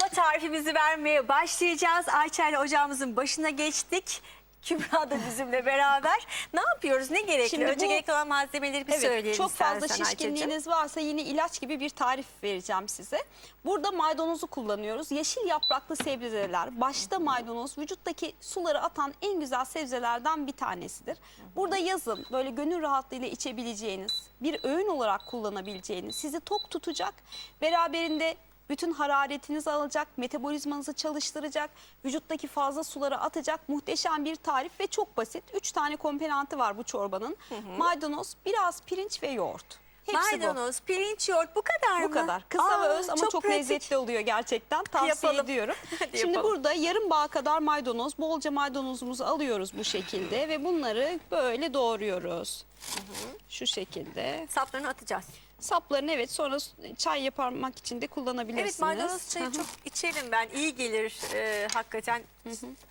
çorba tarifimizi vermeye başlayacağız. Ayça ile ocağımızın başına geçtik. Kübra da bizimle beraber. Ne yapıyoruz? Ne gerekli? Şimdi Önce bu- gerekli olan malzemeleri bir Evet, söyleyelim çok fazla istersen Ayça'cığım. şişkinliğiniz varsa yine ilaç gibi bir tarif vereceğim size. Burada maydanozu kullanıyoruz. Yeşil yapraklı sebzeler, başta maydanoz vücuttaki suları atan en güzel sebzelerden bir tanesidir. Burada yazın böyle gönül rahatlığıyla içebileceğiniz, bir öğün olarak kullanabileceğiniz, sizi tok tutacak, beraberinde bütün hararetinizi alacak, metabolizmanızı çalıştıracak, vücuttaki fazla suları atacak muhteşem bir tarif ve çok basit. Üç tane komponenti var bu çorbanın. Maydanoz, biraz pirinç ve yoğurt. Hepsi Maydanoz, pirinç, yoğurt bu kadar bu. Bu mı? kadar. Kısa Aa, ve öz ama çok, pratik. lezzetli oluyor gerçekten. Tavsiye Yapalım. ediyorum. Hadi Şimdi yapalım. burada yarım bağ kadar maydanoz, bolca maydanozumuzu alıyoruz bu şekilde ve bunları böyle doğruyoruz. Şu şekilde. Saplarını atacağız. Saplarını evet sonra çay yaparmak için de kullanabilirsiniz. Evet maydanoz çayı Hı hı. çok içerim ben. İyi gelir e, hakikaten.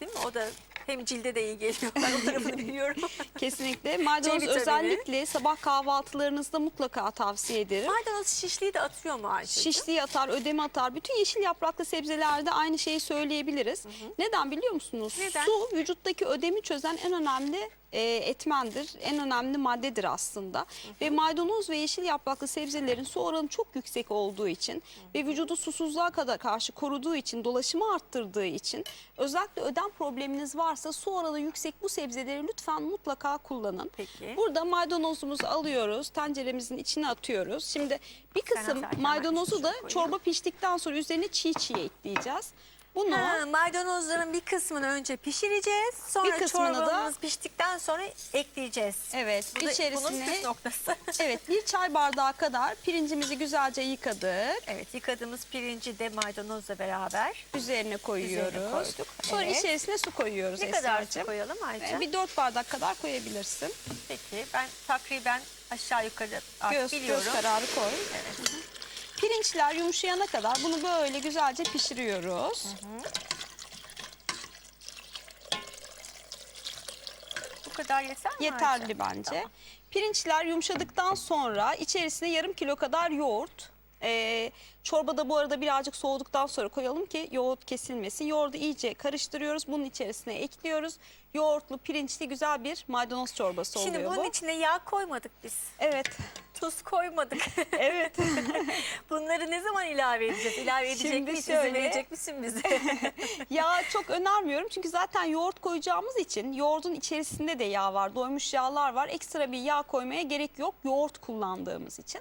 Değil mi? O da hem cilde de iyi geliyor. Ben o tarafını biliyorum. Kesinlikle. Maydanoz özellikle sabah kahvaltılarınızda mutlaka tavsiye ederim. Maydanoz şişliği de atıyor mu Ayşe'cim? Şişliği atar, ödemi atar. Bütün yeşil yapraklı sebzelerde aynı şeyi söyleyebiliriz. Neden biliyor musunuz? Neden? Su vücuttaki ödemi çözen en önemli e, etmendir. En önemli maddedir aslında. Ve maydanoz ve yeşil yapraklı sebzelerin su oranı çok yüksek olduğu için ve vücudu susuzluğa kadar karşı koruduğu için, dolaşımı arttırdığı için özellikle ödem probleminiz varsa su oranı yüksek bu sebzeleri lütfen mutlaka kullanın. Peki. Burada maydanozumuzu alıyoruz, tenceremizin içine atıyoruz. Şimdi bir kısım maydanozu da çorba piştikten sonra üzerine çiğ çiğ ekleyeceğiz. Bunu Ha, maydanozların bir kısmını önce pişireceğiz. Sonra Bir kısmını da- çorbamız piştikten sonra ekleyeceğiz. evet Bu bunun içerisine püf noktası. evet bir çay bardağı kadar pirincimizi güzelce yıkadık. evet yıkadığımız pirinci de maydanozla beraber. Üzerine koyuyoruz. Üzerine koyduk, Sonra evet. içerisine su koyuyoruz Ne kadar su koyalım Ayça? Ee, Bir dört bardak kadar koyabilirsin. Peki ben takriben aşağı yukarı Göz, biliyorum. göz kararı koy. Evet. Pirinçler yumuşayana kadar bunu böyle güzelce pişiriyoruz. Bu kadar yeter mi Yeterli Ayça? bence. Tamam. Pirinçler yumuşadıktan sonra içerisine yarım kilo kadar yoğurt. Ee, çorbada bu arada birazcık soğuduktan sonra koyalım ki yoğurt kesilmesin. Yoğurdu iyice karıştırıyoruz. Bunun içerisine ekliyoruz. Yoğurtlu pirinçli güzel bir maydanoz çorbası Şimdi oluyor bunun bu. içine yağ koymadık biz. Evet. Tuz koymadık. Evet. Bunları ne zaman ilave edeceğiz? İlave edecek Şimdi miyiz? şöyle- İzin verecek misin bize? Yağ çok önermiyorum çünkü zaten yoğurt koyacağımız için yoğurdun içerisinde de yağ var, doymuş yağlar var. Ekstra bir yağ koymaya gerek yok yoğurt kullandığımız için.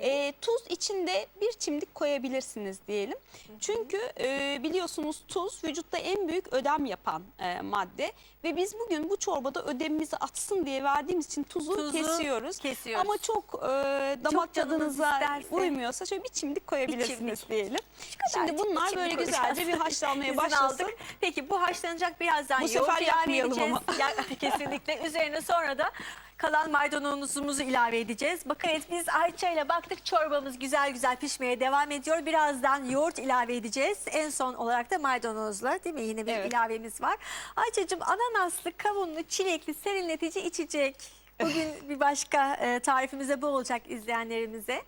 Ee, tuz içinde bir çimdik koyabilirsiniz diyelim. Çünkü e, biliyorsunuz tuz vücutta en büyük ödem yapan e, madde ve biz bugün bu çorbada ödemimizi atsın diye verdiğimiz için tuzu, Tuzu kesiyoruz. kesiyoruz. Ama çok e, damak canınız tadınıza isterse. uymuyorsa şöyle bir çimdik koyabilirsiniz çimdik. diyelim. kadar Şimdi bunlar çimdik böyle koyacağız. güzelce bir haşlanmaya başlasın. aldık. Peki bu haşlanacak birazdan Bu yoğurt sefer yakmayalım ama. Ya, kesinlikle. Üzerine sonra da kalan maydanozumuzu ilave edeceğiz. Bakın evet biz Ayça ile baktık çorbamız güzel güzel pişmeye devam ediyor. Birazdan yoğurt ilave edeceğiz. En son olarak da maydanozla değil mi? Yine bir Evet. ilavemiz var. Ayça'cığım ananaslı, kavunlu, çilekli serinletici içecek. Bugün bir başka e, tarifimize bu olacak izleyenlerimize.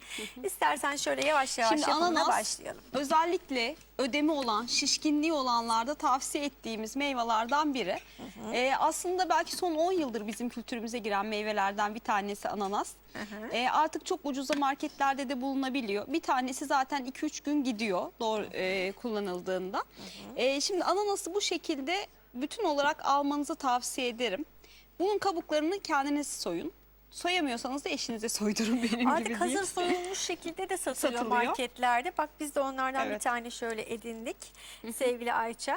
İstersen şöyle yavaş yavaş Şimdi yapımına ananas başlayalım. özellikle ödemi olan, şişkinliği olanlarda tavsiye ettiğimiz meyvelerden biri. Ee, aslında belki son 10 yıldır bizim kültürümüze giren meyvelerden bir tanesi ananas. Ee, artık çok ucuza marketlerde de bulunabiliyor. Bir tanesi zaten 2-3 gün gidiyor doğru e, kullanıldığında. Ee, şimdi ananası bu şekilde bütün olarak almanızı tavsiye ederim. Bunun kabuklarını kendiniz soyun. Soyamıyorsanız da eşinize soydurun benim gibi Artık diyeyim. hazır soyulmuş şekilde de satılıyor, Satılıyor. marketlerde. Bak biz de onlardan bir Evet. tane şöyle edindik sevgili Ayça.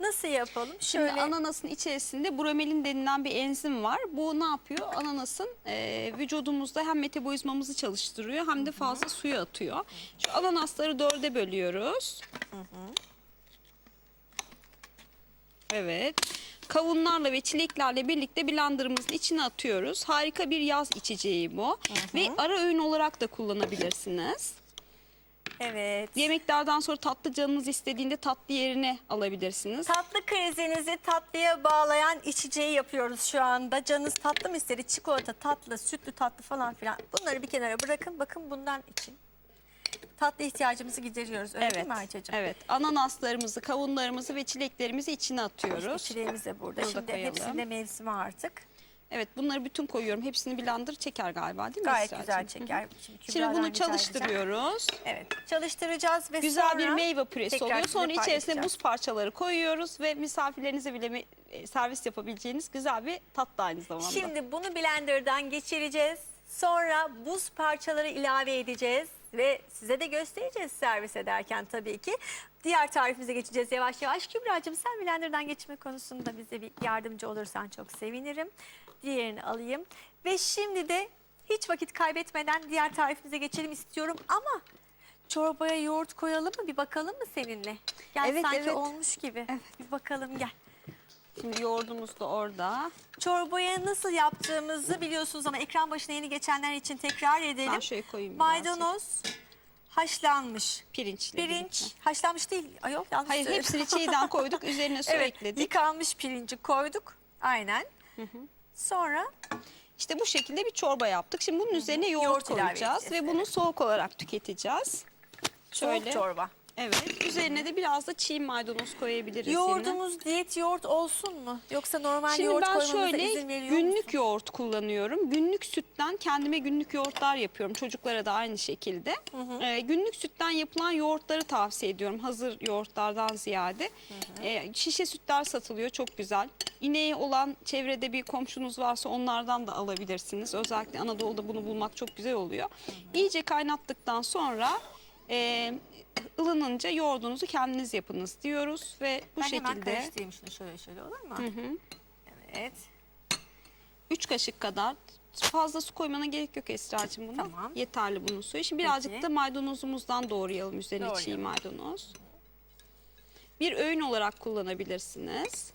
Nasıl yapalım? Şimdi Şöyle ananasın içerisinde bromelin denilen bir enzim var. Bu ne yapıyor? Ananasın e, vücudumuzda hem metabolizmamızı çalıştırıyor hem de fazla suyu atıyor. Şu ananasları dörde bölüyoruz. Evet. Kavunlarla ve çileklerle birlikte blenderımızın içine atıyoruz. Harika bir yaz içeceği bu. Ve ara öğün olarak da kullanabilirsiniz. evet. Yemeklerden sonra tatlı canınız istediğinde tatlı yerine alabilirsiniz. Tatlı krizinizi tatlıya bağlayan içeceği yapıyoruz şu anda. Canınız tatlı mı istedi? Çikolata, tatlı, sütlü tatlı falan filan. Bunları bir kenara bırakın. Bakın bundan için. Tatlı ihtiyacımızı gideriyoruz. Öyle değil Evet. mi Ayça'cığım? Evet. Ananaslarımızı, kavunlarımızı ve çileklerimizi içine atıyoruz. Çileğimiz de burada. Burada Şimdi koyalım. hepsinde mevsimi artık. Evet, bunları bütün koyuyorum. Hepsini blender çeker galiba değil mi? Gayet Esra'cığım? güzel çeker. Şimdi, Şimdi bunu çalıştırıyoruz. Evet. Çalıştıracağız ve Güzel bir meyve püresi oluyor. Sonra içerisine buz parçaları koyuyoruz ve misafirlerinize bile e, servis yapabileceğiniz güzel bir tatlı aynı zamanda. Şimdi bunu blenderdan geçireceğiz. Sonra buz parçaları ilave edeceğiz ve size de göstereceğiz servis ederken tabii ki. Diğer tarifimize geçeceğiz yavaş yavaş. Kübra'cığım sen blenderdan geçme konusunda bize bir yardımcı olursan çok sevinirim. Diğerini alayım. Ve şimdi de hiç vakit kaybetmeden diğer tarifimize geçelim istiyorum ama çorbaya yoğurt koyalım mı bir bakalım mı seninle? Gel Evet, sanki evet. olmuş gibi. Bir bakalım gel. Şimdi yoğurdumuz da orada. Çorbaya nasıl yaptığımızı biliyorsunuz ama ekran başına yeni geçenler için tekrar edelim. Ben şöyle koyayım Maydanoz haşlanmış. Pirinçle Pirinç birlikte. haşlanmış değil. Ayol yanlış Hayır söyledim. hepsini çiğden koyduk. Üzerine su evet, ekledik. yıkanmış pirinci koyduk. Aynen. Sonra İşte bu şekilde bir çorba yaptık. Şimdi bunun üzerine yoğurt, Yoğurt koyacağız ve bunu soğuk olarak tüketeceğiz. soğuk Şöyle. çorba. Evet. Üzerine de biraz da çiğ maydanoz koyabiliriz yine. Yoğurdumuz diyet yoğurt olsun mu? Yoksa normal Şimdi yoğurt ben koymamıza şöyle izin veriyor günlük musun? yoğurt kullanıyorum. Günlük sütten kendime günlük yoğurtlar yapıyorum. Çocuklara da aynı şekilde. Ee, günlük sütten yapılan yoğurtları tavsiye ediyorum. Hazır yoğurtlardan ziyade. Ee, şişe sütler satılıyor çok güzel. İneği olan çevrede bir komşunuz varsa onlardan da alabilirsiniz. Özellikle Anadolu'da bunu bulmak çok güzel oluyor. İyice kaynattıktan sonra e, ılınınca yoğurdunuzu kendiniz yapınız diyoruz ve bu ben hemen şekilde karıştırayım şunu şöyle şöyle olur mu? Evet. 3 kaşık kadar fazla su koymana gerek yok Esra'cığım buna. Tamam. Yeterli bunun suyu. Şimdi birazcık Peki. da maydanozumuzdan doğrayalım üzerine çiğ Doğrayalım. maydanoz. Bir öğün olarak kullanabilirsiniz.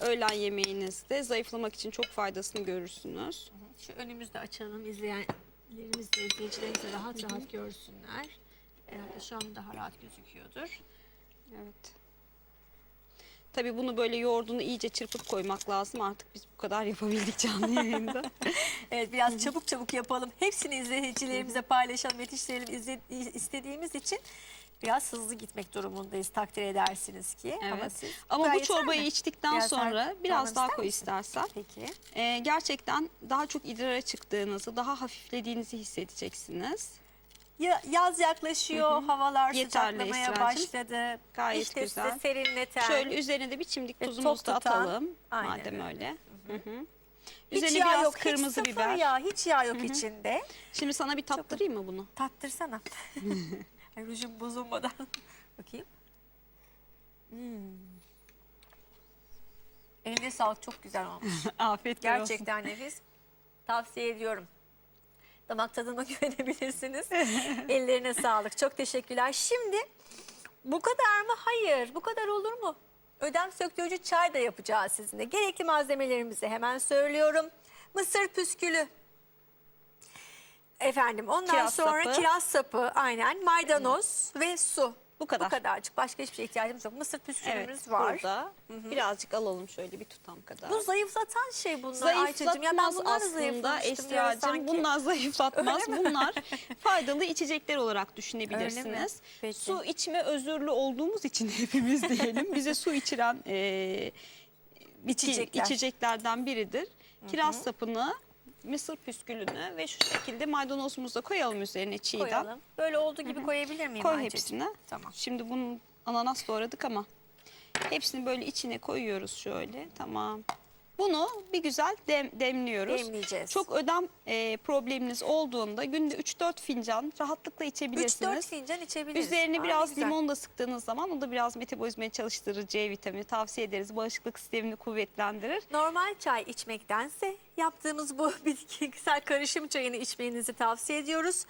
Öğlen yemeğinizde zayıflamak için çok faydasını görürsünüz. Şu önümüzde açalım izleyenlerimiz de izleyicilerimiz de rahat rahat görsünler. Herhalde şu an daha rahat gözüküyordur. Evet. Tabii bunu böyle yoğurdunu iyice çırpıp koymak lazım. Artık biz bu kadar yapabildik canlı yayında. Evet biraz çabuk çabuk yapalım. Hepsini izleyicilerimize paylaşalım, yetiştirelim izle- istediğimiz için biraz hızlı gitmek durumundayız takdir edersiniz ki. Ama, Evet. siz Ama bu çorbayı mi? içtikten Biraz sonra daha biraz daha koy istersen. Peki. Ee, gerçekten daha çok idrara çıktığınızı, daha hafiflediğinizi hissedeceksiniz. Ya, yaz yaklaşıyor, havalar Yeterli sıcaklamaya Esra'cığım. başladı. Gayet işte güzel. size serinleten. Şöyle üzerine de bir çimdik Ve tuzumuzu tok da tutan. atalım. Aynen Madem öyle. öyle. Hı hı. hiç Üzerine yağ biraz yok, hiç kırmızı sıfır biber. yağ, hiç yağ yok içinde. Şimdi sana bir tattırayım mı bunu? Tattırsana. Ay, Rujum bozulmadan. Bakayım. Hmm. Eline sağlık çok güzel olmuş. Afiyet olsun. Gerçekten nefis. Tavsiye ediyorum. Damak tadına güvenebilirsiniz. Ellerine sağlık. Çok teşekkürler. Şimdi bu kadar mı? Hayır. Bu kadar olur mu? Ödem söktürücü çay da yapacağız sizinle. Gerekli malzemelerimizi hemen söylüyorum. Mısır püskülü. Efendim ondan Kiraz sonra sapı. kiraz sapı aynen maydanoz ve su. Bu kadar. Bu kadarcık. Başka hiçbir şeye ihtiyacımız yok. Mısır püskülümüz Evet var. burada. Birazcık alalım şöyle bir tutam kadar. Bu zayıflatan şey bunlar Ayça'cığım. Ya ben bunları aslında Esra'cığım. Bunlar zayıflatmaz. Bunlar faydalı içecekler olarak düşünebilirsiniz. Su içme özürlü olduğumuz için hepimiz diyelim. Bize su içiren e, bitki, İçecekler. içeceklerden biridir. Kiraz sapını, mısır püskülünü ve şu şekilde maydanozumuzu da koyalım üzerine çiğden. koyalım. Böyle olduğu gibi koyabilir miyim Koy Ayça'cığım? hepsini. Tamam. Şimdi bunu ananas doğradık ama hepsini böyle içine koyuyoruz şöyle. Tamam. Bunu bir güzel dem, demliyoruz. Demleyeceğiz. Çok ödem e, probleminiz olduğunda günde 3-4 fincan rahatlıkla 3-4 içebilirsiniz. fincan içebiliriz. Üzerine Aa, biraz güzel. limon da sıktığınız zaman o da biraz metabolizmayı çalıştırır C vitamini tavsiye ederiz. Bağışıklık sistemini kuvvetlendirir. Normal çay içmektense yaptığımız bu bitkisel karışım çayını içmenizi tavsiye ediyoruz.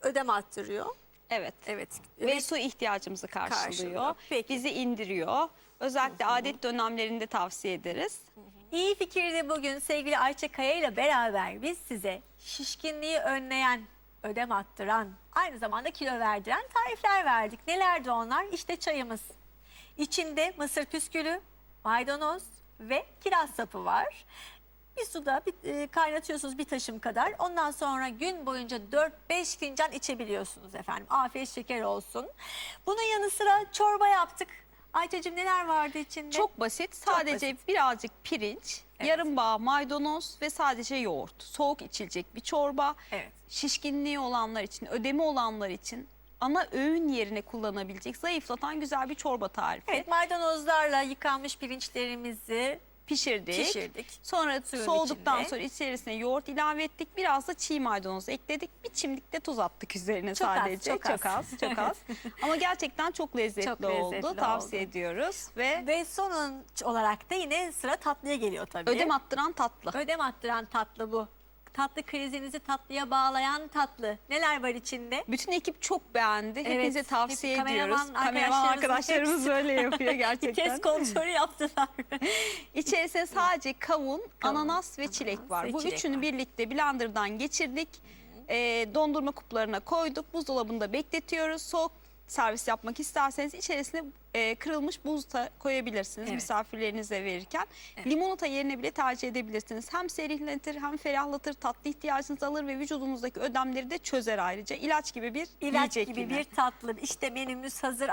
Ödem attırıyor. Evet. Evet. Ve su ihtiyacımızı karşılıyor. Karşılıyor. Peki. Bizi indiriyor. Özellikle adet dönemlerinde tavsiye ederiz. İyi fikirde bugün sevgili Ayça Kaya ile beraber biz size şişkinliği önleyen, ödem attıran, aynı zamanda kilo verdiren tarifler verdik. Nelerdi onlar? İşte çayımız. İçinde mısır püskülü, maydanoz ve kiraz sapı var. Bir suda bir, e, kaynatıyorsunuz bir taşım kadar. Ondan sonra gün boyunca 4-5 fincan içebiliyorsunuz efendim. Afiyet şeker olsun. Bunun yanı sıra çorba yaptık. Ayça'cığım neler vardı içinde? Çok basit. Sadece birazcık pirinç, Evet. yarım bağ maydanoz ve sadece yoğurt. Soğuk içilecek bir çorba. Evet. Şişkinliği olanlar için, ödemi olanlar için ana öğün yerine kullanabilecek zayıflatan güzel bir çorba tarifi. Evet maydanoozlarla yıkanmış pirinçlerimizi Pişirdik. pişirdik. Sonra Suyun soğuduktan içinde. sonra içerisine yoğurt ilave ettik. Biraz da çiğ maydanoz ekledik. Bir çimdik de tuz attık üzerine Çok az, sadece. çok az. az, çok az. Ama gerçekten çok lezzetli, Çok lezzetli oldu. Tavsiye oldu. ediyoruz ve Ve sonuç olarak da yine sıra tatlıya geliyor tabii. ödem attıran tatlı. Ödem attıran tatlı bu. Tatlı krizinizi tatlıya bağlayan tatlı. Neler var içinde? Bütün ekip çok beğendi. Hepinize hep tavsiye kameraman ediyoruz. Kameraman arkadaşlarımız hepsi- böyle yapıyor gerçekten. test kontrolü yaptılar. İçerisine sadece kavun, Kavun, ananas ve çilek ananas var. ve Bu çilek üçünü var. birlikte blenderdan geçirdik. Ee, dondurma kuplarına koyduk. Buzdolabında bekletiyoruz. Soğuk servis yapmak isterseniz içerisine e, kırılmış buz da koyabilirsiniz Evet. misafirlerinize verirken. Limonata yerine bile tercih edebilirsiniz. Hem serinletir hem ferahlatır, tatlı ihtiyacınızı alır ve vücudunuzdaki ödemleri de çözer ayrıca. İlaç gibi bir İlaç gibi yine. bir tatlı. İşte menümüz hazır.